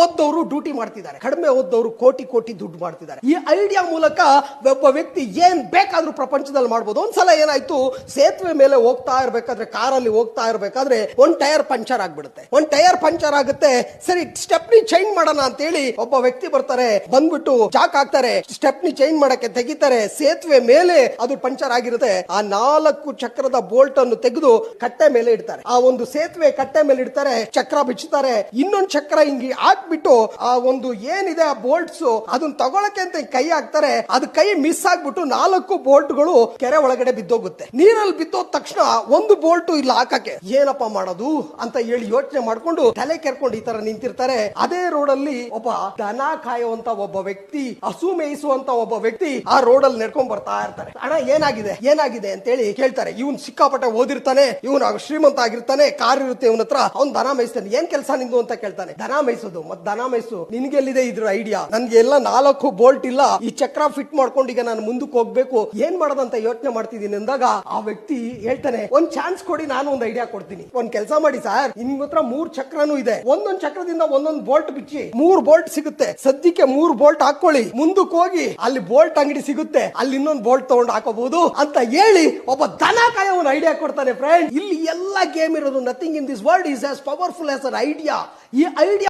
ಓದ್ದವರು duty ಮಾಡ್ತಿದ್ದಾರೆ. ಕಡಿಮೆ ಓದ್ದವರು ಕೋಟಿ ಕೋಟಿ ದುಡ್ಡು ಮಾಡ್ತಿದ್ದಾರೆ. ಈ ಐಡಿಯಾ ಮೂಲಕ ಒಬ್ಬ ವ್ಯಕ್ತಿ ಏನ್ ಬೇಕಾದ್ರೂ ಪ್ರಪಂಚದಲ್ಲಿ ಮಾಡ್ಬೋದು. ಒಂದ್ಸಲ ಏನಾಯ್ತು, ಸೇತುವೆ ಮೇಲೆ ಹೋಗ್ತಾ ಇರ್ಬೇಕಾದ್ರೆ, ಕಾರಲ್ಲಿ ಹೋಗ್ತಾ ಇರ್ಬೇಕಾದ್ರೆ ಒಂದ್ ಟೈರ್ ಪಂಚರ್ ಆಗ್ಬಿಡುತ್ತೆ. ಒಂದ್ ಟೈರ್ ಪಂಚರ್ ಆಗುತ್ತೆ, ಸರಿ, ಸ್ಟೆಪ್ನಿ ಚೇಂಜ್ ಮಾಡೋಣ ಅಂತೇಳಿ ಒಬ್ಬ ವ್ಯಕ್ತಿ ಬರ್ತಾರೆ. ಬಂದ್ಬಿಟ್ಟು ಜಾಕ್ ಹಾಕ್ತಾರೆ, ಸ್ಟೆಪ್ನಿ ಚೇಂಜ್ ಮಾಡಕ್ಕೆ ತೆಗಿತಾರೆ, ಸೇತುವೆ ಮೇಲೆ ಅದು ಪಂಚರ್ ಆಗಿರುತ್ತೆ. ಆ ನಾಲ್ಕು ಚಕ್ರದ ಬೋಲ್ಟ್ ಅನ್ನು ತೆಗೆದು ಕಟ್ಟೆ ಮೇಲೆ ಇಡ್ತಾರೆ. ಆ ಒಂದು ಸೇತುವೆ ಕಟ್ಟೆ ಮೇಲೆ ಇಡ್ತಾರೆ, ಚಕ್ರ ಬಿಚ್ಚುತ್ತಾರೆ ಇನ್ನೊಂದು ಚಕ್ರ ಹಿಂಗಿ ಹಾಕ್ಬಿಟ್ಟು ಆ ಒಂದು ಏನಿದೆ ಆ ಬೋಲ್ಟ್ಸ್ ಅದನ್ನ ತಗೊಳಕ್ಕೆ ಅಂತ ಕೈ ಹಾಕ್ತಾರೆ, ಅದು ಕೈ ಮಿಸ್ ಆಗ್ಬಿಟ್ಟು ನಾಲ್ಕು ಬೋಲ್ಟ್ಗಳು ಕೆರೆ ಒಳಗಡೆ ಬಿದ್ದೋಗುತ್ತೆ. ನೀರಲ್ಲಿ ಬಿದ್ದೋದ ತಕ್ಷಣ ಒಂದು ಬೋಲ್ಟ್ ಇಲ್ಲ ಹಾಕಕ್ಕೆ. ಏನಪ್ಪ ಮಾಡೋದು ಅಂತ ಹೇಳಿ ಯೋಚನೆ ಮಾಡ್ಕೊಂಡು ತಲೆ ಕೆರ್ಕೊಂಡು ಈ ತರ ನಿಂತಿರ್ತಾರೆ. ಅದೇ ರೋಡ್ ಅಲ್ಲಿ ಒಬ್ಬ ದನ ಕಾಯುವಂತ ಒಬ್ಬ ವ್ಯಕ್ತಿ ಹಸು ಮೇಯಿಸುವಂತ ಒಬ್ಬ ವ್ಯಕ್ತಿ ಆ ರೋಡ್ ಅಲ್ಲಿ ನಡ್ಕೊಂಡ್ ಬರ್ತಾ ಇರ್ತಾರೆ. ಅಣ್ಣ, ಏನಾಗಿದೆ? ಏನಾಗಿದೆ ಅಂತ ಹೇಳಿ ಕೇಳ್ತಾರೆ. ಇವನ್ ಸಿಕ್ಕಾಪಟ್ಟೆ ಓದಿರ್ತಾನೆ, ಇವನು ಶ್ರೀಮಂತ ಆಗಿರ್ತಾನೆ ಕಾರ್ ಇರುತ್ತೆ ಇವನ ಹತ್ರ, ಅವ್ನ್ ದನ ಮೇಯಿಸ್ತಾನೆ. ಏನ್ ಕೆಲಸ ನಿಂದು ಅಂತ ಕೇಳ್ತಾನೆ. ದನ ಮೇಯಿಸೋದು. ಮತ್ ದನ ಮೈಸು ನಿನ್ಗೆಲ್ಲಿದೆ ಇದ್ರ ಐಡಿಯಾ ನನ್ಗೆ ಎಲ್ಲ ನಾಲ್ಕು ಬೋಲ್ಟ್ ಇಲ್ಲ. ಈ ಚಕ್ರ ಫಿಟ್ ಮಾಡ್ಕೊಂಡು ಈಗ ನಾನು ಮುಂದಕ್ಕೆ ಹೋಗ್ಬೇಕು. ಏನ್ ಮಾಡೋದಂತ ಯೋಚನೆ ಮಾಡ್ತಿದ್ದೀನಿ ಅಂದಾಗ ಆ ವ್ಯಕ್ತಿ ಹೇಳ್ತಾನೆ, ಒಂದ್ ಚಾನ್ಸ್ ಕೊಡಿ, ನಾನು ಒಂದ್ ಐಡಿಯಾ ಕೊಡ್ತೀನಿ. ಒಂದ್ ಕೆಲಸ ಮಾಡಿ ಸರ್ ನಿಮ್ ಹತ್ರ ಮೂರ್ ಚಕ್ರನೂ ಇದೆ. ಒಂದೊಂದ್ ಚಕ್ರದಿಂದ ಒಂದೊಂದ್ ಬೋಲ್ಟ್ ಬಿಚ್ಚಿ, ಮೂರ್ ಬೋಲ್ಟ್ ಸಿಗುತ್ತೆ. ಸದ್ಯಕ್ಕೆ ಮೂರ್ ಬೋಲ್ಟ್ ಹಾಕೊಳ್ಳಿ ಮುಂದಕ್ಕೆ ಹೋಗಿ, ಅಲ್ಲಿ ಬೋಲ್ಟ್ ಅಂಗಡಿ ಸಿಗುತ್ತೆ. ಅಲ್ಲಿ ಇನ್ನೊಂದು ಬೋಲ್ಟ್ ತಗೊಂಡು ಹಾಕೋಬಹುದು ಅಂತ ಹೇಳಿ ಒಬ್ಬ ದನ ಕಾಯ ಒಂದ್ ಐಡಿಯಾ ಕೊಡ್ತಾನೆ ಫ್ರೆಂಡ್ ಇಲ್ಲಿ ಎಲ್ಲ ಗೇಮ್ ಇರೋದು nothing in this world is as powerful as an idea ಈ ಐಡಿಯಾ